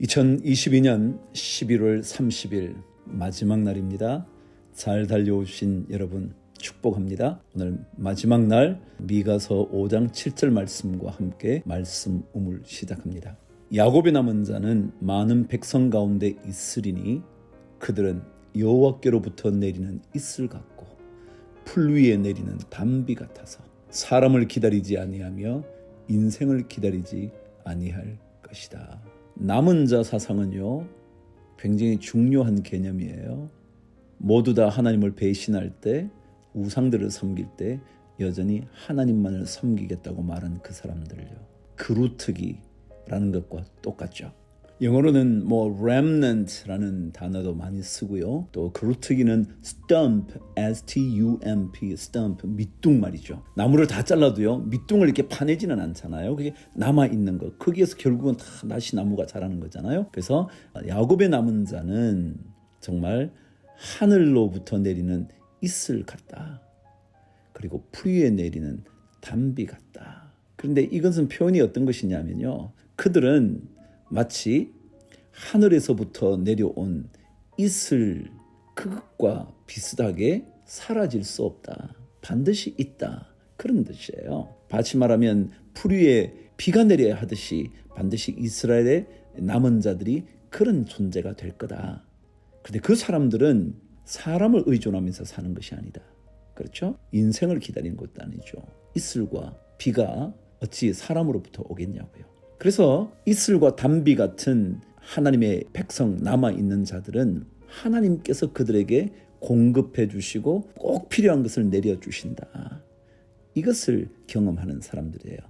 (2022년 11월 30일) 마지막 날입니다. 잘 달려오신 여러분 축복합니다. 오늘 마지막 날 미가서 5장 7절 말씀과 함께 말씀 우물 시작합니다. 야곱의 남은 자는 많은 백성 가운데 있으리니 그들은 여호와께로부터 내리는 이슬 같고 풀 위에 내리는 담비 같아서 사람을 기다리지 아니하며 인생을 기다리지 아니할 것이다. 남은 자 사상은요 굉장히 중요한 개념이에요. 모두 다 하나님을 배신할 때 우상들을 섬길 때 여전히 하나님만을 섬기겠다고 말한 그 사람들요. 그루트기라는 것과 똑같죠. 영어로는 뭐 remnant라는 단어도 많이 쓰고요. 또 그루트기는 stump, s-t-u-m-p, stump, 밑둥 말이죠. 나무를 다 잘라도요, 밑둥을 이렇게 파내지는 않잖아요. 그게 남아 있는 거. 거기에서 결국은 다 다시 나무가 자라는 거잖아요. 그래서 야곱의 남은 자는 정말 하늘로부터 내리는 이슬 같다. 그리고 풀 위에 내리는 담비 같다. 그런데 이것은 표현이 어떤 것이냐면요. 그들은 마치 하늘에서부터 내려온 이슬 그것과 비슷하게 사라질 수 없다. 반드시 있다. 그런 뜻이에요. 다시 말하면 풀 위에 비가 내려야 하듯이 반드시 이스라엘의 남은 자들이 그런 존재가 될 거다. 근데 그 사람들은 사람을 의존하면서 사는 것이 아니다. 그렇죠? 인생을 기다리는 것도 아니죠. 이슬과 비가 어찌 사람으로부터 오겠냐고요. 그래서 이슬과 담비 같은 하나님의 백성 남아 있는 자들은 하나님께서 그들에게 공급해 주시고 꼭 필요한 것을 내려 주신다. 이것을 경험하는 사람들이에요.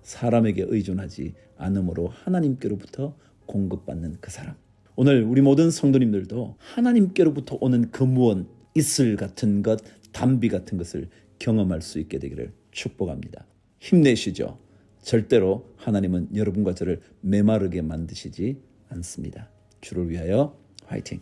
사람에게 의존하지 않으므로 하나님께로부터 공급받는 그 사람. 오늘 우리 모든 성도님들도 하나님께로부터 오는 금원, 이슬 같은 것, 담비 같은 것을 경험할 수 있게 되기를 축복합니다. 힘내시죠. 절대로 하나님은 여러분과 저를 메마르게 만드시지 않습니다. 주를 위하여 화이팅!